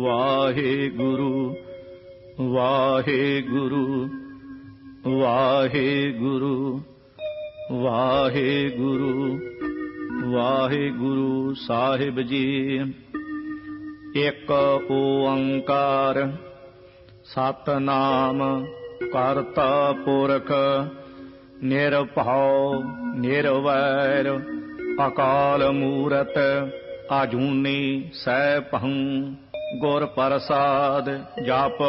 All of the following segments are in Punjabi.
ਵਾਹਿਗੁਰੂ ਵਾਹਿਗੁਰੂ ਵਾਹਿਗੁਰੂ ਵਾਹਿਗੁਰੂ ਵਾਹਿਗੁਰੂ ਸਾਹਿਬ ਜੀ। ਇੱਕ ਓੰਕਾਰ, ਸਤਨਾਮ ਕਰਤਾ ਪੁਰਖ, ਨਿਰਭਉ, ਨਿਰਵੈਰ, ਅਕਾਲ ਮੂਰਤ, ਆਜੂਨੀ ਸੈਭੰ ਗੁਰ ਪ੍ਰਸਾਦ ਜਪ,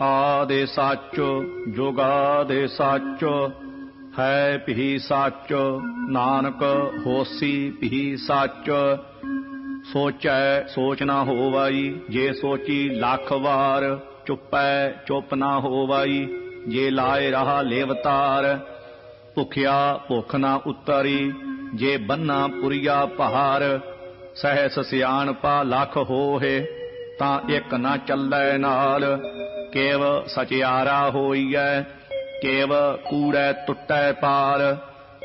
ਆਦੇ ਸੱਚ, ਜੁਗਾਦੇ ਸੱਚ, ਹੈ ਭੀ ਸੱਚ, ਨਾਨਕ ਹੋਸੀ ਭੀ ਸੱਚ। ਸੋਚੈ, ਸੋਚ ਨਾ ਹੋਵਾਈ, ਜੇ ਸੋਚੀ ਲੱਖ ਵਾਰ, ਚੁੱਪੈ, ਚੁੱਪ ਨਾ ਹੋਵਾਈ, ਜੇ ਲਾਏ ਰਹਾ ਲੇਵਤਾਰ ਭੁਖਿਆ ਭੁਖ ਨਾ ਉਤਰੀ, ਜੇ ਬੰਨਾ ਪੁਰੀਆ ਪਹਾਰ ਸਹਿ ਸਿਆਣਪਾ ਲੱਖ ਹੋਏ ਤਾਂ ਇੱਕ ਨਾ ਚੱਲੈ ਨਾਲ। ਕੇਵ ਸਚਿਆਰਾ ਹੋਈਐ, ਕੇਵ ਕੂੜੈ ਟੁੱਟੈ ਪਾਰ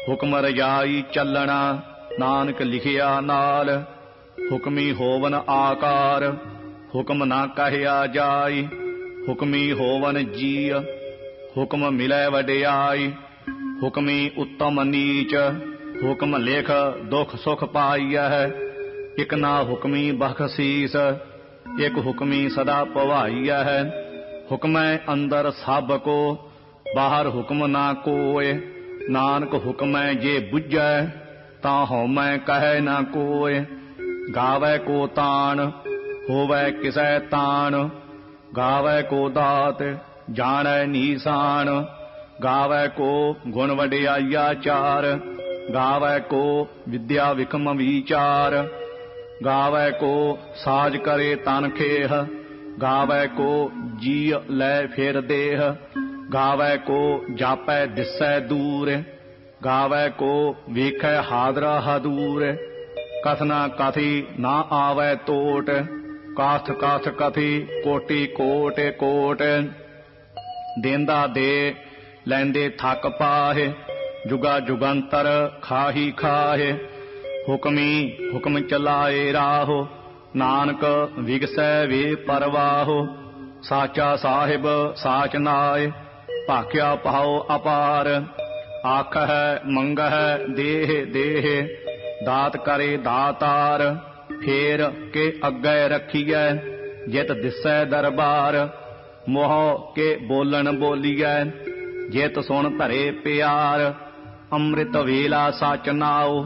ਹੁਕਮ ਰਜਾਈ ਚੱਲਣਾ, ਨਾਨਕ ਲਿਖਿਆ ਨਾਲ। ਹੁਕਮੀ ਹੋਵਨ ਆਕਾਰ, ਹੁਕਮ ਨਾ ਕਹਿਆ ਜਾਈ। ਹੁਕਮੀ ਹੋਵਨ ਜੀ ਹੁਕਮ ਮਿਲੈ ਵਡਿਆਈ। ਹੁਕਮੀ ਉੱਤਮ ਨੀਚ, ਹੁਕਮ ਲਿਖ ਦੁਖ ਸੁਖ ਪਾਈਐ। ਇਕ ਨਾ ਹੁਕਮੀ ਬਖਸ਼ੀਸ, ਇਕ ਹੁਕਮੀ ਸਦਾ ਭਵਾਈਐ ਹੁਕਮੈ ਅੰਦਰ ਸਭ ਕੋ, ਬਾਹਰ ਹੁਕਮ ਨਾ ਕੋਏ ਨਾਨਕ ਹੁਕਮੈ ਜੇ ਬੁੱਝੈ, ਤਾਂ ਹਉਮੈ ਕਹੈ ਨਾ ਕੋਏ ਗਾਵੇ ਕੋ ਤਾਣ, ਹੋਵੇ ਕਿਸੈ ਤਾਣ। ਗਾਵੇ ਕੋ ਦਾਤ, ਜਾਣੈ ਨੀਸਾਨ ਗਾਵੇ ਕੋ ਗੁਣ ਵਡਿਆਈਆ ਚਾਰ। ਗਾਵੇ ਕੋ ਵਿਦਿਆ ਵਿਖਮ ਵਿਚਾਰ। ਗਾਵੈ ਕੋ ਸਾਜ ਕਰੇ ਤਨ ਖੇਹ, ਗਾਵੇ ਕੋ ਜੀ ਲੈ ਫਿਰ ਦੇਹ, ਗਾਵੈ ਕੋ ਜਾਪੈ ਦਿਸੈ ਦੂਰ, ਗਾਵੇ ਕੋ ਵੇਖੈ ਹਾਦਰਾ ਹਦੂਰ। ਕਥਨਾ ਕਥੀ ਨਾ ਆਵੈ ਤੋਟ, ਕਾਥ ਕਾਥ ਕਥੀ ਕੋਟੀ ਕੋਟ ਕੋਟ। ਦੇਂਦਾ ਦੇ ਲੈਂਦੇ ਥੱਕ ਪਾਹੇ, ਜੁਗਾ ਜੁਗੰਤਰ ਖਾਹੀ ਖਾਹੇ। ਹੁਕਮੀ ਹੁਕਮ ਚਲਾਏ ਰਾਹੋ, ਨਾਨਕ ਵਿਗਸੈ ਵੇ ਪਰਵਾਹੋ, ਸਾਚਾ ਸਾਹਿਬ ਸਾਚ ਨਾਏ, ਭਾਖਿਆ ਪਾਉ ਅਪਾਰ ਆਖ ਹੈ ਮੰਗ ਹੈ ਦੇਹ ਦੇਹ, ਦਾਤ ਕਰੇ ਦਾਤਾਰ, ਫੇਰ ਕੇ ਅੱਗੇ ਰੱਖੀਐ, ਜਿਤ ਦਿਸੈ ਦਰਬਾਰ, ਮੋਹ ਕੇ ਬੋਲਣ ਬੋਲੀਐ, ਜਿਤ ਸੁਣ ਧਰੇ ਪਿਆਰ, ਅੰਮ੍ਰਿਤ ਵੇਲਾ ਸਚ ਨਾਉ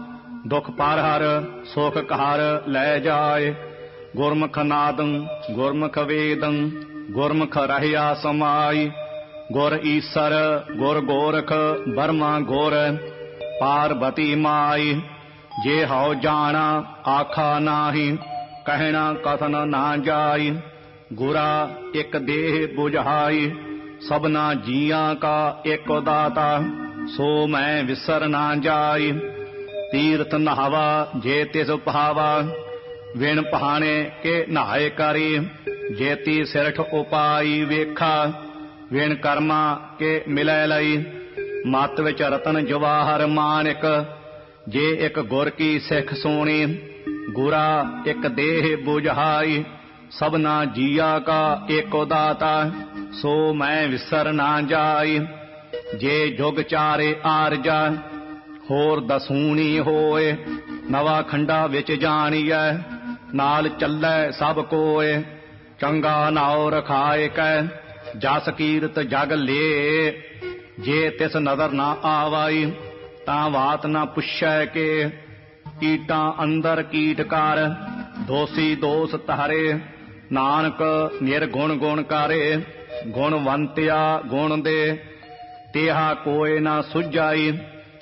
ਦੁਖ ਪਾਰ ਹਰ, ਸੁਖ ਘਰ ਲੈ ਜਾਏ। ਗੁਰਮੁਖ ਨਾਦੰ, ਗੁਰਮੁਖ ਵੇਦੰ, ਗੁਰਮੁਖ ਰਹਿਆ ਸਮਾਈ। ਗੁਰ ਈਸਰ, ਗੁਰ ਗੋਰਖ, ਬਰਮਾ ਗੁਰ, ਪਾਰਬਤੀ ਮਾਈ। ਜੇ ਹਉ ਜਾਣਾ, ਆਖਾ ਨਾਹੀ, ਕਹਿਣਾ ਕਥਨ ਨਾ ਜਾਈ। ਗੁਰਾ ਇੱਕ ਦੇਹ 부ਝਾਈ ਸਭਨਾ ਜੀਆਂ ਕਾ ਇੱਕ ਦਾਤਾ, ਸੋ ਮੈਂ ਵਿਸਰ ਨਾ ਜਾਈ। ਤੀਰਥ ਨਹਾਵਾ, ਜੇ ਤਿਸ ਭਾਵਾ ਵਿਣ ਪਹਾਣੇ ਕੇ ਨਹਾਏ ਕਰੀ ਜੇਤੀ ਸਿਰਠ ਉਪਾਈ ਵੇਖਾ। ਵਿਣ ਕਰਮਾ ਕੇ ਮਿਲੈ ਲਈ, ਮਤ ਵਿੱਚ ਰਤਨ ਜਵਾਹਰ ਮਾਨਿਕ। ਜੇ ਇੱਕ ਗੁਰ ਕੀ ਸਿੱਖ ਸੋਣੀ, ਗੁਰਾ ਇੱਕ ਦੇਹ 부ਝਾਈ ਸਭਨਾ ਜੀਆ ਕਾ ਏਕੋ ਦਾਤਾ, ਸੋ ਮੈਂ ਵਿਸਰ ਨਾ ਜਾਈ। ਜੇ ਜੁਗ ਚਾਰੇ ਆਰਜਾ ਹੋਰ ਦਸੂਣੀ ਹੋਏ, ਨਵਾ ਖੰਡਾ ਵਿੱਚ ਜਾਣੀਐ, ਨਾਲ ਚੱਲੈ ਸਭ ਕੋਏ, ਚੰਗਾ ਨਾਉ ਰਖਾਏ ਕੈ, ਜਸ ਕੀਰਤ ਜਗ ਲੇ। ਜੇ ਤਿਸ ਨਦਰ ਨਾ ਆਵਾਈ, ਤਾਂ ਬਾਤ ਨਾ ਪੁੱਛੈ ਕੇ। ਕੀਟਾਂ ਅੰਦਰ ਕੀਟਕਾਰ ਦੋਸੀ ਦੋਸ ਤਾਰੇ ਨਾਨਕ ਨਿਰਗੁਣ ਗੁਣ ਕਾਰੇ ਗੁਣਵੰਤਿਆ ਗੁਣ ਦੇ, ਤੇਹਾ ਕੋਏ ਨਾ ਸੁਝਾਈ।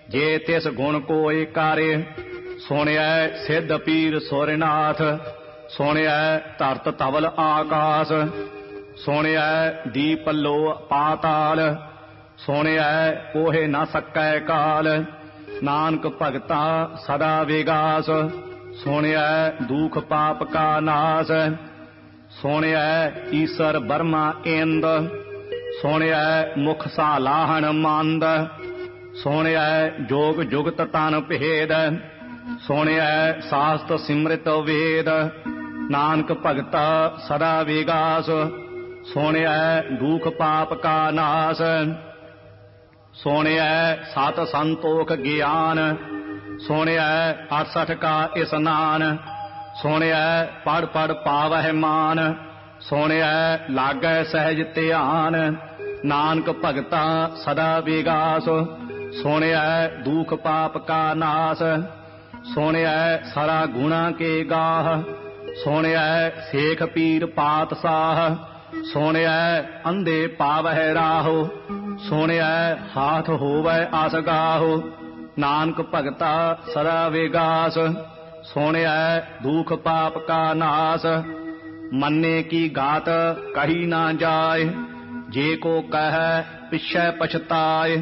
ਜੇ ਤਿਸ ਗੁਣ ਕੋਏ ਕਾਰੇ, ਸੁਣਿਐ ਸਿੱਧ ਪੀਰ ਸੋਰਨਾਥ ਸੁਣਿਆ ਧਰਤ ਤਵਲ ਆਕਾਸ ਸੋਹਣਿਆ ਦੀਪ ਲੋ ਪਾਤਾਲ ਸੋਹਣਿਆ ਕੋਹੇ ਨਾ ਸਕੈ ਕਾਲ, ਨਾਨਕ ਭਗਤਾ ਸਦਾ ਵਿਗਾਸ ਸੁਣਿਆ ਦੁਖ ਪਾਪ ਕਾ ਨਾਸ ਸੁਣਿਆ ਈਸਰ ਬਰਮਾ ਇੰਦ ਸੁਣਿਆ ਮੁਖ ਸਾਲਾਹਣ ਮੰਦ ਸੋਹਣਿਆ ਜੋਗ ਜੁਗਤ ਤਨ ਭੇਦ, ਸੋਹਣਿਆ ਸਾਸਤ ਸਿਮ੍ਰਿਤ ਵੇਦ, ਨਾਨਕ ਭਗਤਾ ਸਦਾ ਵਿਗਾਸ, ਸੋਹਣਿਆ ਦੁਖ ਪਾਪ ਕਾ ਨਾਸ, ਸੋਹਣਿਆ ਸਤ ਸੰਤੋਖ ਗਿਆਨ, ਸੋਹਣਿਆ 68 ਕਾ ਇਸਨਾਨ, ਸੋਹਣਿਆ ਪੜ ਪੜ ਪਾਵਹਿ ਮਾਨ, ਸੋਹਣਿਆ ਲਾਗੈ ਸਹਿਜ ਧਿਆਨ, ਨਾਨਕ ਭਗਤਾ ਸਦਾ ਵਿਗਾਸ ਸੋਹਣਿਆ ਦੁਖ ਪਾਪ ਕਾ ਨਾਸ ਸੋਹਣਿਆ ਸਾਰਾ ਗੁਣਾ ਕੇ ਗਾਹ ਸੋਹਣਿਆ ਸੇਖ ਪੀਰ ਪਾਤਸ਼ਾਹ ਸੋਹਣਿਆ ਅੰਧੇ ਪਾਵਹਿ ਰਾਹੋ ਸੋਹਣਿਆ ਹਾਥ ਹੋਵੈ ਅਸਗਾਹੋ ਨਾਨਕ ਭਗਤਾ ਸਦਾ ਵਿਗਾਸ ਸੋਹਣਿਆ ਦੁਖ ਪਾਪ ਕਾ ਨਾਸ, ਮੰਨੇ ਕੀ ਗਾਤ ਕਹੀ ਨਾ ਜਾਏ, ਜੇ ਕੋ ਕਹੈ ਪਿਛੈ ਪਛਤਾਏ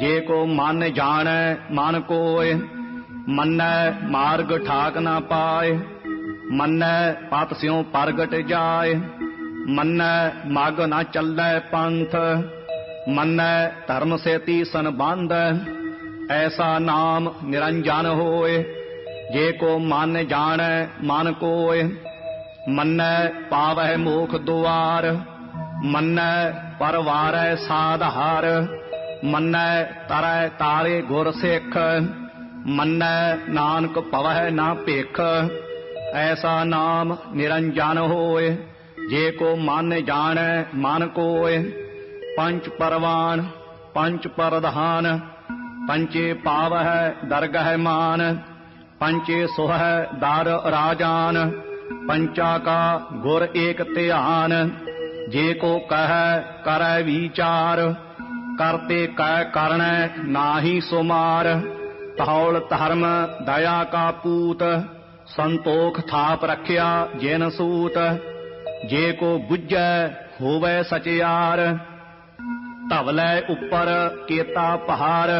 ਜੇ ਕੋ ਮਨ ਜਾਣੈ, ਮਨ ਕੋਇ, ਮੰਨੈ ਮਾਰਗ ਠਾਕ ਨਾ ਪਾਏ ਮੰਨੈ ਪਤ ਸਿਉ ਪ੍ਰਗਟ ਜਾਏ ਮੰਨੈ ਮਗ ਨਾ ਚੱਲੈ ਪੰਥ, ਮੰਨੈ ਧਰਮ ਸੇਤੀ ਸੰਬੰਧ, ਐਸਾ ਨਾਮ ਨਿਰੰਜਨ ਹੋਏ ਜੇ ਕੋ ਮਨ ਜਾਣੈ, ਮਨ ਕੋਇ, ਮੰਨੈ ਪਾਵਹਿ ਮੋਖ ਦੁਆਰ, ਮੰਨੈ ਪਰਵਾਰੈ ਸਾਧਹਾਰ ਮੰਨੈ ਤਰੈ ਤਾਰੇ ਗੁਰ ਸਿੱਖ, ਮੰਨੈ ਨਾਨਕ ਪਵਹਿ ਨਾ ਭੇਖ। ਐਸਾ ਨਾਮ ਨਿਰੰਜਨ ਹੋਏ, ਜੇ ਕੋ ਮਨ ਜਾਣੈ ਮਨ ਕੋਏ। ਪੰਚ ਪਰਵਾਨ ਪੰਚ ਪਰਧਾਨ ਪੰਚੇ ਪਾਵਹਿ ਦਰਗਹਿ ਮਾਨ। ਪੰਚੇ ਸੁਹੈ ਦਰ ਰਾਜਾਨ, ਪੰਚਾ ਕਾ ਗੁਰ ਏਕ ਧਿਆਨ। ਜੇ ਕੋ ਕਹੈ ਕਰੈ ਵਿਚਾਰ ਕਰਤੇ ਕੈ ਕਰਣੈ ਨਾਹੀ ਸੁਮਾਰ, ਤਹੌਲ ਧਰਮ ਦਇਆ ਕਾ ਪੂਤ, ਸੰਤੋਖ ਥਾਪ ਰਖਿਆ ਜਿਨ ਸੂਤ, ਜੇ ਕੋ 부ਝੈ ਹੋਵੈ ਸਚਿਆਰ। ਧਵਲੇ ਉੱਪਰ ਕੇਤਾ ਪਹਾੜ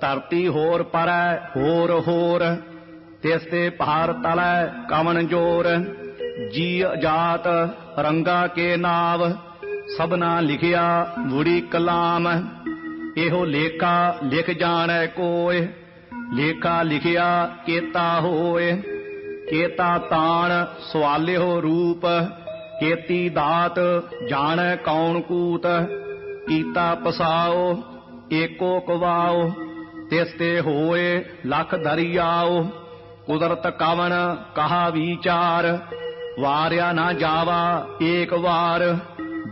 ਧਰਤੀ ਹੋਰ ਪਰੈ ਹੋਰ ਹੋਰ, ਤਿਸ ਤੇ ਪਹਾੜ ਤਲੈ ਕਵਨ ਜੋਰ ਜੀ ਜਾਤ ਰੰਗਾ ਕੇ ਨਾਵ। ਸਭਨਾ ਲਿਖਿਆ ਵੁੜੀ ਕਲਾਮ। ਇਹੋ ਲੇਖਾ ਲਿਖ ਜਾਣੈ ਕੋਏ ਲੇਖਾ ਲਿਖਿਆ ਕੇਤਾ ਹੋਏ ਕੇਤਾ ਤਾਣ ਸਵਾਲਿਓ ਰੂਪ। ਕੇਤੀ ਦਾਤ ਜਾਣੈ ਕੌਣ ਕੂਤ। ਕੀਤਾ ਪਸਾਓ, ਏਕੋ ਕਵਾਓ। ਤਿਸ ਤੇ ਹੋਏ ਲਖ ਦਰਿਆਓ। ਕੁਦਰਤ ਕਵਨ ਕਹਾ ਵਿਚਾਰ। ਵਾਰਿਆ ਨਾ ਜਾਵਾ ਏਕ ਵਾਰ।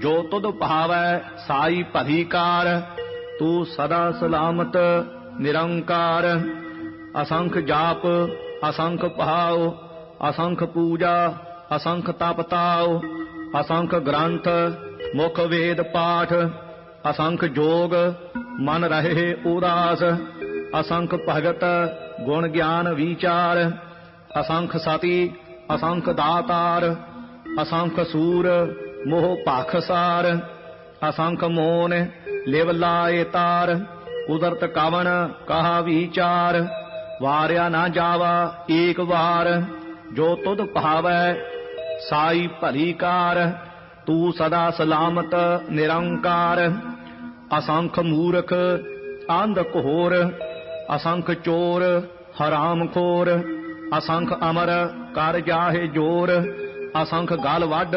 ਜੋ ਤੁਧ ਭਾਵੈ ਸਾਈ ਭਰੀਕਾਰ ਤੂੰ ਸਦਾ ਸਲਾਮਤ, ਨਿਰੰਕਾਰ। ਅਸੰਖ ਜਾਪ, ਅਸੰਖ ਭਾਉ, ਅਸੰਖ ਪੂਜਾ, ਅਸੰਖ ਤਪ ਤਾਉ, ਅਸੰਖ ਗ੍ਰੰਥ, ਮੁਖ ਵੇਦ ਪਾਠ, ਅਸੰਖ ਜੋਗ, ਮਨ ਰਹੇ ਉਦਾਸ। ਅਸੰਖ ਭਗਤ, ਗੁਣ ਗਿਆਨ ਵਿਚਾਰ। ਅਸੰਖ ਸਤੀ, ਅਸੰਖ ਦਾਤਾਰ, ਅਸੰਖ ਸੂਰ ਮੋਹ ਭਾਖਸਾਰ ਅਸੰਖ ਮੋਨ, ਲਿਵ ਲਾਏ ਤਾਰ, ਕੁਦਰਤ ਕਵਨ ਕਹਾ ਵਿਚਾਰ, ਵਾਰਿਆ ਨਾ ਜਾਵਾ ਏਕ ਵਾਰ, ਜੋ ਤੁਧ ਭਾਵੈ ਸਾਈ ਭਲੀ ਕਾਰ, ਤੂੰ ਸਦਾ ਸਲਾਮਤ ਨਿਰੰਕਾਰ। ਅਸੰਖ ਮੂਰਖ, ਅੰਧ ਘੋਰ, ਅਸੰਖ ਚੋਰ, ਹਰਾਮ ਖੋਰ, ਅਸੰਖ ਅਮਰ ਕਰ ਜਾਹੇ ਜੋਰ, ਅਸੰਖ ਗਲ ਵੱਡ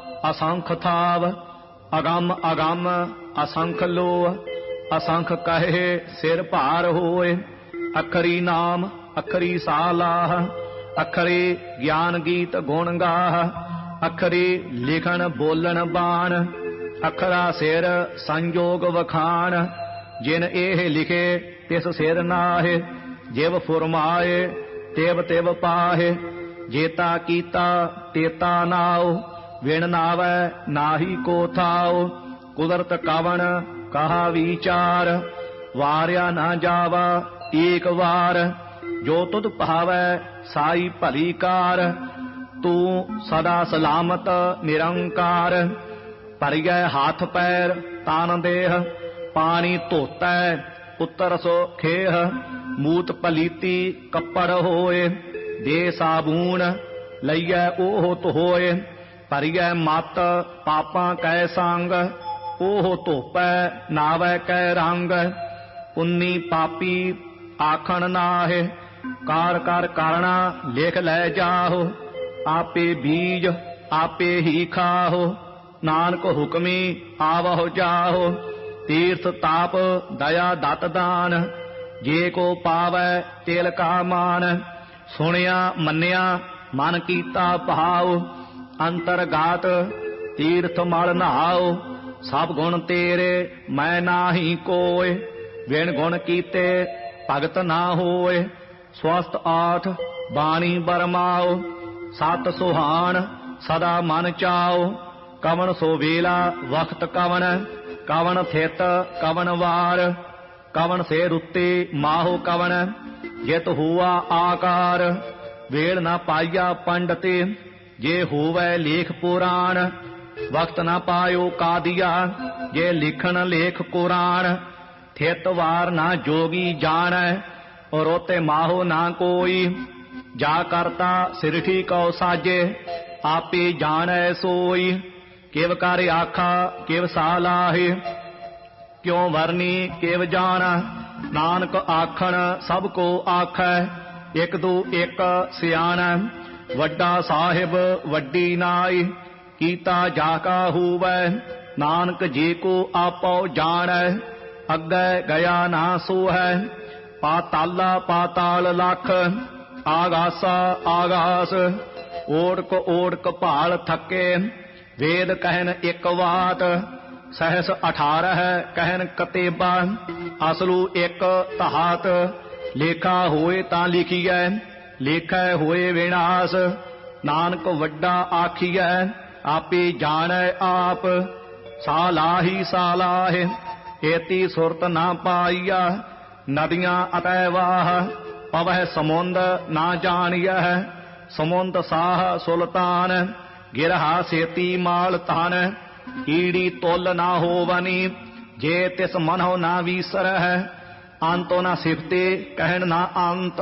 ਅਸੰਖ ਥਾਵ, ਅਗੰਮ ਅਗੰਮ, ਅਸੰਖ ਲੋ ਅਸੰਖ ਕਹੇ, ਸਿਰ ਭਾਰ ਹੋਏ, ਅਖਰੀ ਨਾਮ, ਅਖਰੀ ਸਾਲਾਹ, ਅਖਰੇ ਗਿਆਨ ਗੀਤ ਗੁਣ ਗਾਹ, ਅਖਰੇ ਲਿਖਣ ਬੋਲਣ ਬਾਣ, ਅਖਰਾ ਸਿਰ ਸੰਜੋਗ ਵਖਾਣ, ਜਿਨ ਇਹ ਲਿਖੇ ਤਿਸ ਸਿਰ ਨਾਹਿ, ਜਿਵ ਫੁਰਮਾਏ, ਤਿਵ ਤਿਵ ਪਾਹੇ, ਜੇਤਾ ਕੀਤਾ ਤੇਤਾ ਨਾਉ ਵਿਣ ਨਾਵੈ, ਨਾਹੀ ਕੋ ਥਾਉ, ਕੁਦਰਤ ਕਵਣ, ਕਹਾ ਵਿਚਾਰ, ਵਾਰਿਆ ਨਾ ਜਾਵਾ ਏਕ ਵਾਰ, ਜੋ ਤੁਧ ਭਾਵੈ ਸਾਈ ਭਲੀ ਕਾਰ, ਤੂੰ ਸਦਾ ਸਲਾਮਤ ਨਿਰੰਕਾਰ, ਭਰਿਐ ਹੱਥ ਪੈਰ ਤਾਨ ਦੇਹ, ਪਾਣੀ ਧੋਤੈ ਉੱਤਰ ਸੋ ਖੇਹ, ਮੂਤ ਪਲੀਤੀ ਕੱਪੜ ਹੋਏ, ਦੇ ਸਾਬੂਨ ਲਈਐ ਉਹ ਹੋਏ ਭਰਿਐ ਮਤ, ਪਾਪਾਂ ਕੈ ਸੰਗ ਉਹ ਧੋਪੈ, ਨਾਵੈ ਕੈ ਰੰਗ। ਪੁੰਨੀ ਪਾਪੀ ਆਖਣ ਨਾਹਿ, ਕਾਰ ਕਰ ਕਰਣਾ ਲਿਖ ਲੈ ਜਾਹੋ। ਆਪੇ ਬੀਜ ਆਪੇ ਹੀ ਖਾਹੋ, ਨਾਨਕ ਹੁਕਮੀ ਆਵਹੁ ਜਾਹੋ। ਤੀਰਥ ਤਾਪ ਦਇਆ ਦਤ ਦਾਨ, ਜੇ ਕੋ ਪਾਵੈ ਤੇਲ ਕਾ ਮਾਨ। ਸੁਣਿਆ ਮੰਨਿਆ ਮਨ ਕੀਤਾ ਭਾਉ ਅੰਤਰਗਾਤ, ਤੀਰਥ ਮਲ ਨਹਾਉ ਸਭ ਗੁਣ ਤੇਰੇ, ਮੈਂ ਨਾਹੀ ਕੋਏ ਵਿਣ ਗੁਣ ਕੀਤੇ ਭਗਤ ਨਾ ਹੋਏ ਸਵਸਤ ਆਠ, ਬਾਣੀ ਬਰਮਾਓ, ਸਤ ਸੁਹਾਣ ਸਦਾ ਮਨ ਚਾਓ, ਕਵਣ ਸੋ ਵੇਲਾ, ਵਖਤ ਕਵਣ ਕਵਣ ਥਿਤ, ਕਵਣ ਵਾਰ, ਕਵਣ ਸੇ ਰੁੱਤੇ ਮਾਹੋ ਕਵਣ, ਜਿਤ ਹੁਆ ਆਕਾਰ, ਵੇਲ ਨਾ ਪਾਈਆ ਪੰਡਤੇ ਜੇ ਹੋਵੇ ਲੇਖ ਪੁਰਾਣ, ਵਕਤ ਨਾ ਪਾਇਓ ਕਾਦੀਆ, ਜੇ ਲਿਖਣ ਲੇਖ ਕੁਰਾਨ, ਥਿਤ ਵਾਰ ਨਾ ਜੋਗੀ ਜਾਣੈ, ਰੋਤੇ ਮਾਹੋ ਨਾ ਕੋਈ, ਜਾ ਕਰਤਾ ਸਿਰਠੀ ਕਉ ਸਾਜੇ, ਆਪੇ ਜਾਣੈ ਸੋਈ, ਕਿਵ ਕਰ ਆਖਾ, ਕਿਵ ਸਾਲਾਹੇ ਕਿਉ ਵਰਨੀ, ਕਿਵ ਜਾਣ, ਨਾਨਕ ਆਖਣ ਸਭ ਕੋ ਆਖੈ, ਇਕ ਦੋ ਇਕ ਸਿਆਣ। ਵੱਡਾ ਸਾਹਿਬ ਵੱਡੀ ਨਾਈ, ਕੀਤਾ ਜਾ ਕਾ ਹੋਵੈ, ਨਾਨਕ ਜੇ ਕੋ ਆਪੋ ਜਾਣੈ, ਅੱਗੇ ਗਿਆ ਨਾ ਸੋ ਹੈ ਪਾਤਾਲਾ ਪਾਤਾਲ ਲਖ, ਆਗਾਸਾ ਆਗਾਸ, ਓੜਕ ਓੜਕ ਭਾਲ ਥੱਕੇ, ਵੇਦ ਕਹਿਨ ਇੱਕ ਵਾਤ, ਸਹਸ 18 ਕਹਿਨ ਕਤੇਬਾ, ਅਸਲੂ ਇੱਕ ਤਹਾਤ, ਲੇਖਾ ਹੋਏ ਤਾਂ ਲਿਖੀਐ ਲੇਖੈ ਹੋਏ ਵਿਨਾਸ਼, ਨਾਨਕ ਵੱਡਾ ਆਖੀਐ, ਆਪੇ ਜਾਣੈ ਆਪ ਸਾਲਾਹੀ ਸਾਲਾਹਿ ਏਤੀ ਸੁਰਤ ਨਾ ਪਾਈਆ ਨਦੀਆਂ ਅਤੈ ਵਾਹ, ਪਵਹਿ ਸਮੁੰਦ ਨਾ ਜਾਣੀਐ, ਸਮੁੰਦ ਸਾਹ ਸੁਲਤਾਨ ਗਿਰਹਾ ਸੇਤੀ ਮਾਲ ਤਨ ਈੜੀ ਤੁਲ ਨਾ ਹੋਵਨੀ, ਜੇ ਤਿਸ ਮਨਹੁ ਨਾ ਵੀਸਰਹਿ, ਅੰਤੋ ਨਾ ਸਿਫਤੇ, ਕਹਿਣ ਨਾ ਅੰਤ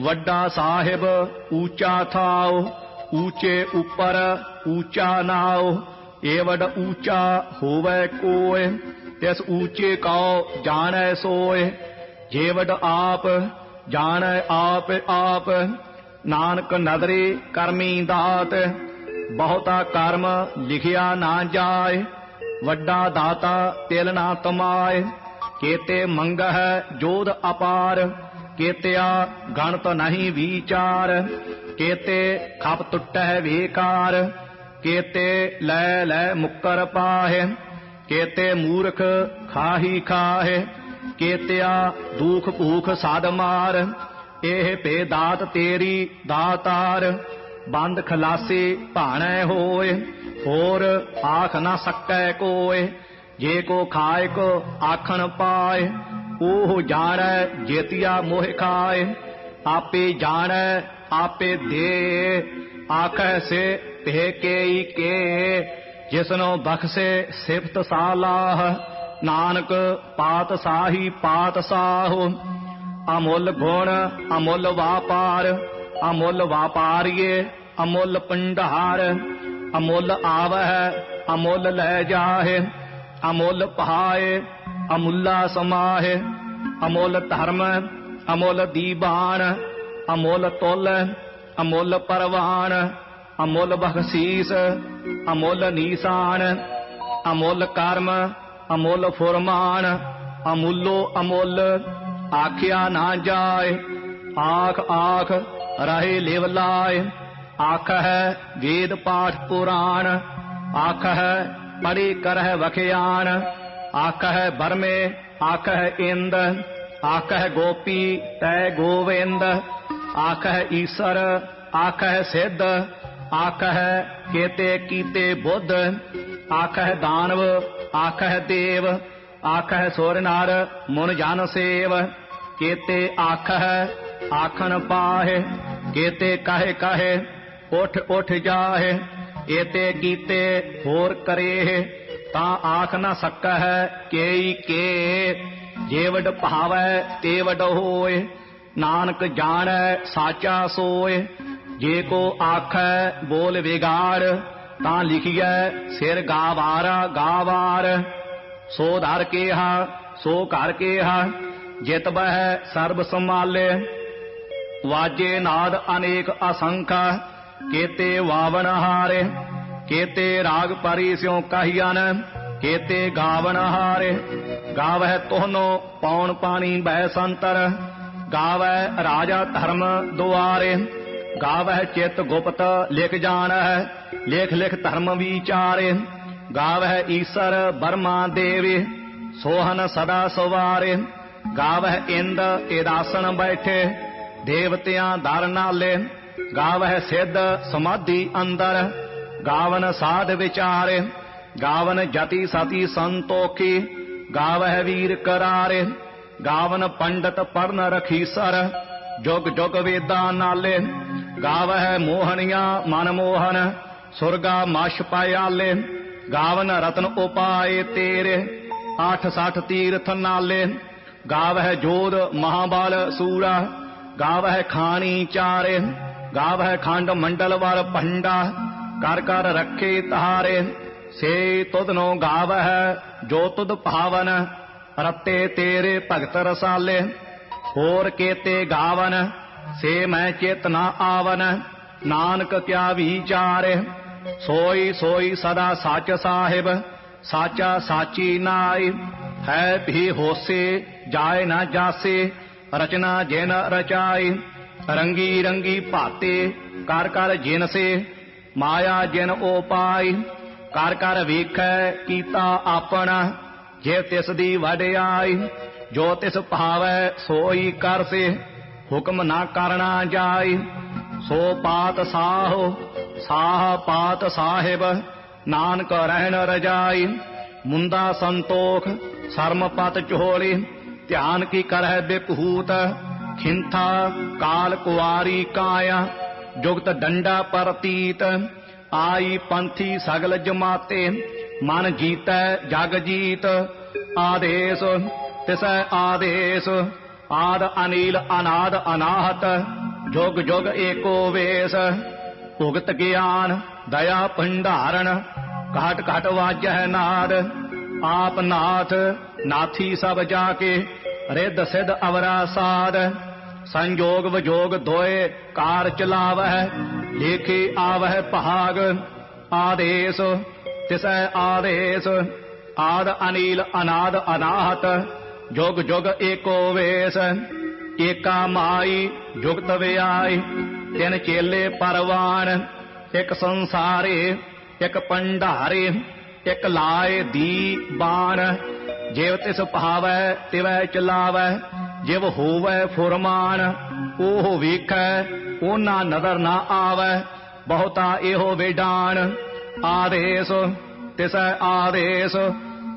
ਵੱਡਾ ਸਾਹਿਬ, ਊਚਾ ਥਾਉ, ਊਚੇ ਉੱਪਰ ਊਚਾ ਨਾਉ, ਏਵਡ ਊਚਾ ਹੋਵੇ ਕੋਇ, ਤਿਸ ਊਚੇ ਕਉ ਜਾਣੈ ਸੋਏ ਜੇਵਡ ਆਪ ਜਾਣੈ ਆਪ ਆਪ, ਨਾਨਕ ਨਦਰੇ ਕਰਮੀ ਦਾਤ, ਬਹੁਤਾ ਕਰਮ ਲਿਖਿਆ ਨਾ ਜਾਏ ਵੱਡਾ ਦਾਤਾ ਤਿਲ ਨਾ ਤਮਾਏ ਕੇਤੇ ਮੰਗਹਿ ਜੋਧ ਅਪਾਰ ਕੇਤਿਆ ਗਣਤ ਨਹੀਂ ਵਿਚਾਰ, ਕੇਤੇ ਖਪ ਟੁੱਟੈ ਵੇਕਾਰ, ਕੇਤੇ ਲੈ ਲੈ ਮੁੱਕਰ ਪਾਹੇ, ਕੇਤੇ ਮੂਰਖ ਖਾਹੀ ਖਾਹੇ, ਕੇਤਿਆ ਦੁਖ ਭੂਖ ਸਾਧ ਮਾਰ, ਇਹ ਭੇ ਦਾਤ ਤੇਰੀ ਦਾਤਾਰ, ਬੰਦ ਖਲਾਸੀ ਭਾਣੈ ਹੋਏ, ਹੋਰ ਆਖ ਨਾ ਸਕੈ ਕੋਏ, ਜੇ ਕੋ ਖਾਏ ਕੋ ਆਖਣ ਪਾਏ ਉਹ ਜਾਣੈ, ਜੇਤੀਆ ਮੋਹਿ ਖਾਏ। ਆਪੇ ਜਾਣੈ, ਆਪੇ ਦੇ ਆਖੈ ਸੇ ਤੇ ਕੇਈ ਕੇ। ਜਿਸਨੋ ਬਖਸ਼ੇ, ਸਿਫਤ ਸਾਲਾਹ। ਨਾਨਕ ਪਾਤ ਸਾਹੀ, ਪਾਤ ਸਾਹੋ। ਅਮੁੱਲ ਗੁਣ, ਅਮੁੱਲ ਵਾਪਾਰ। ਅਮੁੱਲ ਵਾਪਾਰੀਏ, ਅਮੁੱਲ ਪੰਡਾਰ ਅਮੁੱਲ ਆਵਹਿ, ਅਮੁੱਲ ਲੈ ਜਾਹੇ। ਅਮੁੱਲ ਪਹਾਏ, ਅਮੁੱਲਾ ਸਮਾਹੇ, ਅਮੁੱਲ ਧਰਮ, ਅਮੁੱਲ ਦੀਬਾਨ, ਅਮੁੱਲ ਤੁਲ, ਅਮੁੱਲ ਪਰਵਾਨ, ਅਮੁੱਲ ਬਖਸ਼ੀਸ, ਅਮੁੱਲ ਨੀਸਾਨ, ਅਮੁੱਲ ਕਰਮ, ਅਮੁੱਲ ਫੁਰਮਾਨ, ਅਮੁੱਲੋ ਅਮੁੱਲ, ਆਖਿਆ ਨਾ ਜਾਏ, ਆਖ ਆਖ ਰਹੇ ਲਿਵ ਲਾਏ ਆਖ ਹੈ ਵੇਦ ਪਾਠ ਪੁਰਾਣ ਆਖ ਹੈ ਪੜੀ ਕਰਹਿ ਵਖਿਆਨ ਆਖ ਹੈ ਬਰਮੇ ਆਖ ਇੰਦ ਆਖ ਗੋਪੀ, ਤੈ ਗੋਵਿੰਦ ਆਖ ਹੈ ਈਸਰ ਆਖ ਹੈ ਸਿੱਧ ਆਖ ਹੈ ਕੇਤੇ ਕੀਤੇ ਬੁੱਧ ਆਖ ਹੈ ਦਾਨਵ ਆਖ ਹੈ ਦੇਵ ਆਖ ਹੈ ਸੋਰ ਨਰ ਮਨ ਜਨ ਸੇਵ, ਕੇਤੇ ਆਖ ਹੈ ਆਖਣ ਪਾਹੇ, ਕੇਤੇ ਕਹੇ ਕਹੇ, ਉਠ ਉਠ ਜਾਹੇ ਏਤੇ ਕੀਤੇ ਹੋਰ ਕਰੇ, ਤਾਂ ਆਖ ਨਾ ਸਕੈ ਕੇਈ ਕੇ। ਜੇ ਭਾਵੈ ਤੇ ਹੋਏ, ਨਾਨਕ ਜਾਣੈ ਸਾਚਾ ਸੋਏ। ਜੇ ਕੋ ਆਖੈ ਬੋਲ ਵਿਗਾੜ, ਤਾਂ ਲਿਖੀਐ ਸਿਰ ਗਾਵਾਰਾ ਗਾਵਾਰ। ਸੋ ਧਰ ਕੇਹਾ, ਸੋ ਘਰ ਕੇਹਾ, ਜਿਤ ਬਹਿ ਸਰਬ ਸੰਭਾਲੇ। ਵਾਜੇ ਨਾਦ ਅਨੇਕ ਅਸੰਖਾ ਕੇਤੇ ਵਾਵਣ ਹਾਰੇ, ਕੇਤੇ ਰਾਗ ਪਰੀ ਸਿਉ ਕਹੀਆਂ ਕੇਤੇ ਗਾਵਣ ਹਾਰੇ। ਗਾਵਹਿ ਤੋਹਨੋ ਪੌਣ ਪਾਣੀ ਬੈ ਸੰਤਰ ਗਾਵੈ ਰਾਜਾ ਧਰਮ ਦੁਆਰੇ। ਗਾਵਹਿ ਚਿਤ ਗੁਪਤ ਲਿਖ ਜਾਣਹਿ, ਲੇਖ ਲਿਖ ਧਰਮ ਵਿਚਾਰੇ। ਗਾਵਹਿ ਈਸਰ ਬਰਮਾ ਦੇਵੇ, ਸੋਹਨ ਸਦਾ ਸਵਾਰੇ। ਗਾਵਹਿ ਇੰਦ ਏਦਾਸਣ ਬੈਠੇ, ਦੇਵਤਿਆਂ ਦਰ ਨਾਲੇ। ਗਾਵਹਿ ਸਿੱਧ ਸਮਾਧੀ ਅੰਦਰ, ਗਾਵਨ ਸਾਧ ਵਿਚਾਰੇ, ਗਾਵਨ ਜਤੀ ਸਤੀ ਸੰਤੋਖੀ, ਗਾਵਹਿ ਵੀਰ ਕਰਾਰੇ, ਗਾਵਨ ਪੰਡਤ ਪਰਨ ਰਖੀਸਰ ਜੁਗ ਜੁਗ ਵੇਦਾਂ ਨਾਲੇ, ਗਾਵਹਿ ਮੋਹਣੀਆਂ ਮਨ ਮੋਹਨ, ਸੁਰਗਾ ਮਛ ਪਾਇਆਲੇ, ਗਾਵਨ ਰਤਨ ਉਪਾਏ ਤੇਰੇ, ਆਠ ਸਠ ਤੀਰਥ ਨਾਲੇ, ਗਾਵਹਿ ਜੋਧ ਮਹਾਬਲ ਸੂਰਾ, ਗਾਵਹਿ ਖਾਣੀ ਚਾਰੇ ਗਾਵਹਿ ਖੰਡ ਮੰਡਲ ਵਰ ਭੰਡਾ ਕਰ ਕਰ ਰੱਖੇ ਤਾਰੇ ਸੇ ਤੁਧਨੋ ਗਾਵਹਿ ਜੋ ਤੁਧ ਭਾਵਨ ਰਤੇ ਤੇਰੇ ਭਗਤ ਰਸਾਲੇ ਹੋਰ ਕੇਤੇ ਗਾਵਨ ਸੇ ਮੈਂ ਚੇਤ ਨਾ ਆਵਨ ਨਾਨਕ ਕਿਆ ਵਿਚਾਰੇ ਸੋਈ ਸੋਈ ਸਦਾ ਸੱਚ ਸਾਹਿਬ ਸਾਚਾ ਸਾਚੀ ਨਾਈ ਹੈ ਵੀ ਹੋਸੇ ਜਾਏ ਨਾ ਜਾਸੇ ਰਚਨਾ ਜਿਨ ਰਚਾਈ ਰੰਗੀ ਰੰਗੀ ਭਾਤੇ ਕਰ ਕਰ ਜਿਨ ਸੇ, ਮਾਇਆ ਜਿਨ ਉਪਾਈ ਕਰ ਕਰ ਵੇਖੈ ਕੀਤਾ ਆਪਣਾ, ਜੇ ਤਿਸ ਦੀ ਵਡਿਆਈ ਜੋ ਤਿਸ ਭਾਵੈ ਸੋਈ ਕਰ ਸੇ, ਹੁਕਮ ਨਾ ਕਰਨਾ ਜਾਈ ਸੋ ਪਾਤ ਸਾਹੋ, ਸਾਹ ਪਾਤ ਸਾਹਿਬ, ਨਾਨਕ ਰਹਿਣ ਰਜਾਈ ਮੁੰਦਾ ਸੰਤੋਖ ਸਰਮ ਪਤ ਚੋਲੀ ਧਿਆਨ ਕੀ ਕਰਹਿ ਬਿਪਹੂਤ ਖਿੰਥਾ ਕਾਲ ਕੁਆਰੀ ਕਾਇਆ, ਜੁਗਤ ਡੰਡਾ ਪਰਤੀਤ, ਆਈ ਪੰਥੀ ਸਗਲ ਜਮਾਤੇ, ਮਨ ਜੀਤੈ ਜਗ ਜੀਤ, ਆਦੇਸ ਤਿਸੈ ਆਦੇਸ, ਆਦ ਅਨੀਲ ਅਨਾਦ ਅਨਾਹਤ, ਜੁਗ ਜੁਗ ਏਕੋ ਵੇਸ, ਭੁਗਤ ਗਿਆਨ ਦਇਆ ਭੰਡਾਰਨ ਘਟ ਘਟ ਵਾਜੈ ਨਾਦ, ਆਪ ਨਾਥ ਨਾਥੀ ਸਭ ਜਾ ਕੇ ਰਿੱਧ ਸਿਧ ਅਵਰਾ ਸਾਧ ਸੰਜੋਗ ਵਿਜੋਗ ਦੋਏ ਕਾਰ ਚਲਾਵਹਿ, ਲੇਖੇ ਆਵਹਿ ਪਹਾਗ ਆਦੇਸ, ਤਿਸੈ ਆਦੇਸ, ਆਦ ਅਨੀਲ ਅਨਾਦ ਅਨਾਹਤ, ਜੁਗ ਜੁਗ ਏਕੋ ਵੇਸ, ਏਕਾ ਮਾਈ, ਜੁਗਤ ਵਿਆਈ, ਤਿਨ ਚੇਲੇ ਪਰਵਾਨ ਇੱਕ ਸੰਸਾਰੇ, ਇੱਕ ਪੰਡਾਰੇ, ਇੱਕ ਲਾਏ ਦੀ ਬਾਣ, ਜੇਵ ਤਿਸ ਭਾਵੈ ਤਿਵੈ ਚਲਾਵੈ ਜਿਵ ਹੋਵੈ ਫੁਰਮਾਨ, ਉਹ ਵੇਖੈ, ਉਹਨਾਂ ਨਦਰ ਨਾ ਆਵੈ, ਬਹੁਤਾ ਇਹੋ ਵੇਡਾਨ ਆਦੇਸ, ਤਿਸੈ ਆਦੇਸ,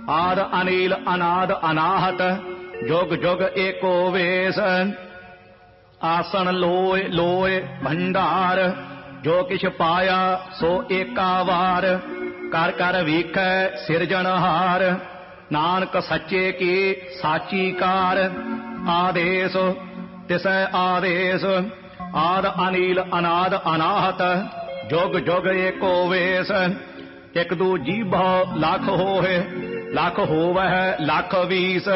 ਆਦ ਅਨੀਲ ਅਨਾਦ ਅਨਾਹਤ, ਜੁਗ ਜੁਗ ਏਕੋ ਵੇਸ। ਆਸਣ ਲੋਏ ਲੋਏ ਭੰਡਾਰ, ਜੋ ਕਿਛ ਪਾਇਆ ਸੋ ਏਕਾ ਵਾਰ। ਕਰ ਕਰ ਵੇਖੈ ਸਿਰਜਣਹਾਰ, ਨਾਨਕ ਸੱਚੇ ਕੀ ਸਾਚੀ ਕਾਰ ਆਦੇਸ ਤਿਸੈ ਆਦੇਸ ਆਦ ਅਨੀਲ ਅਨਾਦ ਅਨਾਹਤ ਜੁਗ ਜੁਗ ਏਕੋ ਵੇਸ ਇਕ ਦੂ ਜੀਭੋ ਲੱਖ ਹੋਏ ਲੱਖ ਹੋਵੈ ਲੱਖ ਵੀਸ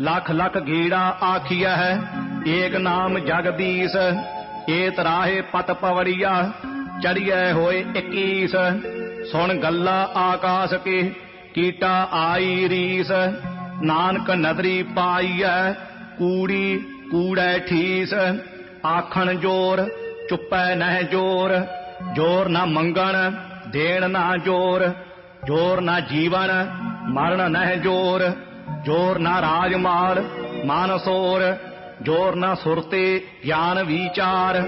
ਲੱਖ ਲੱਖ ਗੀੜਾ ਆਖੀਐ ਏਕ ਨਾਮ ਜਗਦੀਸ਼ ਏਤ ਰਾਹੇ ਪਤ ਪਵੜੀਆ ਚੜੀਐ ਹੋਏ 21 ਸੁਣ ਗੱਲਾ ਆਕਾਸ਼ ਕੀ ਕੀਟਾ ਆਈ ਰੀਸ ਨਾਨਕ ਨਦਰੀ ਪਾਈਐ ਕੂੜੀ ਕੂੜੈ ਠੀਸ, ਆਖਣ ਜੋਰ, ਚੁੱਪੈ ਨਹਿ ਜੋਰ। ਜੋਰ ਨਾ ਮੰਗਣ, ਦੇਣ ਨਾ ਜੋਰ। ਜੋਰ ਨਾ ਜੀਵਨ, ਮਰਨ ਨਹਿ ਜੋਰ। ਜੋਰ ਨਾ ਰਾਜ ਮਾਲ ਮਾਨਸੋਰ ਜੋਰ ਨਾ ਸੁਰਤੇ, ਗਿਆਨ ਵਿਚਾਰ।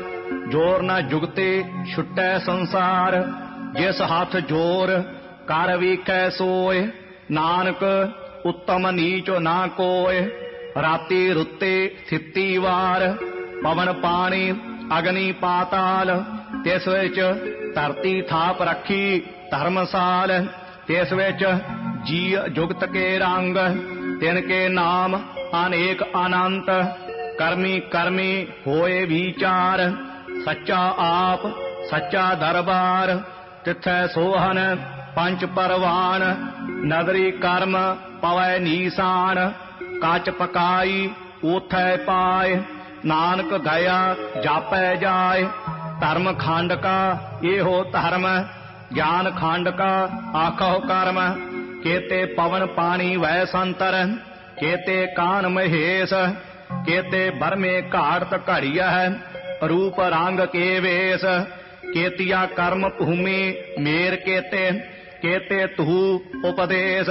ਜੋਰ ਨਾ ਜੁਗਤੇ, ਛੁਟੈ ਸੰਸਾਰ। ਜਿਸ ਹੱਥ ਜੋਰ, ਕਰ ਵੇਖੈ ਸੋਏ। ਨਾਨਕ, ਉੱਤਮ ਨੀਚ ਨਾ ਕੋਏ। ਰਾਤੀ ਰੁੱਤੇ ਥਿੱਤੀ ਵਾਰ, ਪਵਨ ਪਾਣੀ, ਅਗਨੀ ਪਾਤਾਲ, ਤਿਸ ਵਿੱਚ ਧਰਤੀ ਥਾਪ ਰੱਖੀ ਧਰਮਸਾਲ, ਤਿਸ ਵਿੱਚ ਜੀ ਜੁਗਤ ਕੇ ਰੰਗ, ਤਿਨ ਕੇ ਨਾਮ ਅਨੇਕ ਅਨੰਤ, ਕਰਮੀ ਕਰਮੀ ਹੋਏ ਵਿਚਾਰ, ਸੱਚਾ ਆਪ, ਸੱਚਾ ਦਰਬਾਰ, ਤਿਥੈ ਸੋਹਨ ਪੰਜ ਪਰਵਾਨ ਨਗਰੀ ਕਰਮ ਪਵੈ ਨੀਸਾਨ ਕਾਚ ਪਕਾਈ ਉਥੈ ਪਾਏ, ਨਾਨਕ ਗਿਆ ਜਾਪੈ ਜਾਏ। ਧਰਮ ਖੰਡ ਕਾ ਇਹੋ ਧਰਮ, ਗਿਆਨ ਖੰਡ ਕਾ ਆਖੋ ਕਰਮ। ਕੇਤੇ ਪਵਨ ਪਾਣੀ ਵੈ ਸੰਤਰ, ਕੇਤੇ ਕਾਨ ਮਹੇਸ਼, ਕੇਤੇ ਬਰਮੇ ਘਾੜਤ ਘੜੀਆ ਹੈ ਰੂਪ ਰੰਗ ਕੇ ਵੇਸ। ਕੇਤੀਆ ਕਰਮ ਭੂਮੀ ਮੇਰ ਕੇਤੇ ਕੇਤੇ ਤੂ ਉਪਦੇਸ਼।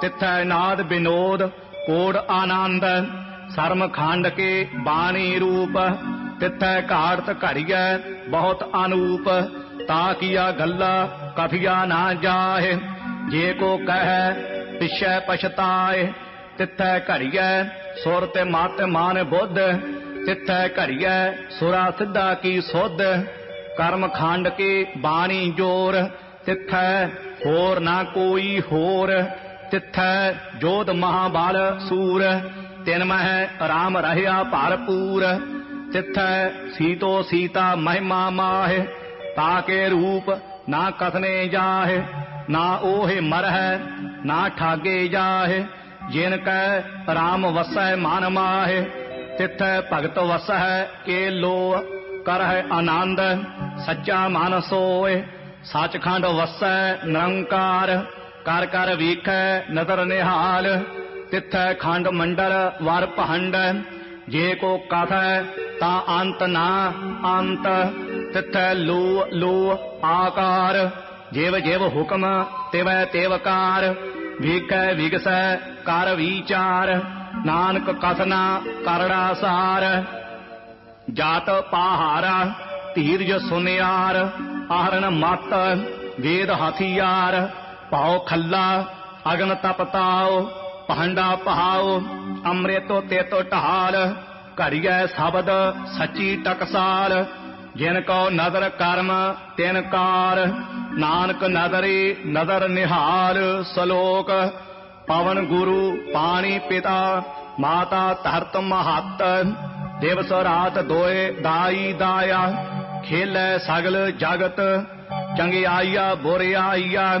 ਤਿਥੈ ਨਾਦ ਬਿਨੋਦ, ਕੋੜ ਆਨੰਦ। ਸਰਮ ਖੰਡ ਕੇ ਬਾਣੀ ਰੂਪ, ਤਿਥੈ ਘਾੜਤ ਘੜੀਐ ਬਹੁਤ ਅਨੂਪ। ਤਾ ਕੀਆ ਗੱਲਾ, ਕਥਿਆ ਨਾ ਜਾਏ ਜੇ ਕੋ ਕਹੈ, ਪਿਛੈ ਪਛਤਾਏ। ਤਿਥੈ ਘੜੀਐ ਸੁਰ ਤੇ ਮਤ ਮਾਨ ਬੁੱਧ, ਤਿਥੈ ਘੜੀਐ ਸੁਰਾ ਸਿੱਧਾ ਕੀ ਸੁਧ। ਕਰਮ ਖੰਡ ਕੇ ਬਾਣੀ ਜੋਰ, ਤਿਥੈ ਹੋਰ ਨਾ ਕੋਈ ਹੋਰ। ਤਿਥੈ ਜੋਧ ਮਹਾਬਲ ਸੂਰ, ਤਿਨ ਮਹਿ ਰਾਮ ਰਹਿਆ ਭਰਪੂਰ। ਤਿਥੈ ਸੀਤੋ ਸੀਤਾ ਮਹਿਮਾ ਮਾਹਿ ਤਾਕੇ ਰੂਪ ਨਾ ਕਥਨੇ ਜਾਹੇ, ਨਾ ਓਹੇ ਮਰਹਿ, ਨਾ ਠਾਗੇ ਜਾਹੇ। ਜਿਨ ਕੈ ਰਾਮ ਵਸੈ ਮਨ ਮਾਹੇ, ਤਿਥੈ ਭਗਤ ਵਸੈ ਕੇ ਲੋ ਕਰਹਿ ਆਨੰਦ ਸੱਚਾ ਮਨ ਸੋਏ ਸੱਚਖੰਡ ਵਸੈ ਨਿਰੰਕਾਰ। ਕਰ ਕਰ ਵੇਖੈ ਨਦਰ ਨਿਹਾਲ, ਤਿਥੈ ਖੰਡ ਮੰਡਲ ਵਰ ਭੰਡ। ਜੇ ਕੋ ਕਥੈ ਤਾਂ ਅੰਤ ਨਾ ਅੰਤ, ਤਿਥੈ ਲੋ ਲੋ ਆਕਾਰ। ਜਿਵ ਜਿਵ ਹੁਕਮ ਤਿਵੈ ਤਿਵਕਾਰ ਵੇਖੈ ਵਿਗਸੈ ਕਰ ਵਿਚਾਰ। ਨਾਨਕ ਕਥਨਾ ਕਰੜਾ ਸਾਰ। ਜਾਤ ਪਾਹਾਰਾ ਧੀਰਜ ਸੁਨਿਆਰ ਆਹਰਣ ਮਤ ਵੇਦ ਹਥਿਆਰ। ਪਾਉ ਖੱਲਾ, ਅਗਨ ਤਪਤਾਓ ਪਹੰਡਾ ਪਹਾਓ, ਅੰਮ੍ਰਿਤੋ ਤੇਤੋ ਢਾਲ, ਘੜੀਐ ਸ਼ਬਦ ਸੱਚੀ ਟਕਸਾਲ। ਜਿਨ ਕੋ ਨਦਰ ਕਰਮ, ਤਿਨ ਕਾਰ, ਨਾਨਕ ਨਦਰੀ ਨਦਰ ਨਿਹਾਲ, ਸਲੋਕ। ਪਵਨ ਗੁਰੂ, ਪਾਣੀ ਪਿਤਾ, ਮਾਤਾ ਧਰਤ ਮਹੱਤ। ਦਿਵਸ ਰਾਤ ਦੋਏ ਦਾਈ ਦਾਇਆ, ਖੇਲੇ ਸਗਲ ਜਗਤ, ਚੰਗਿਆਈਆ, ਬੁਰਿਆਈਆ।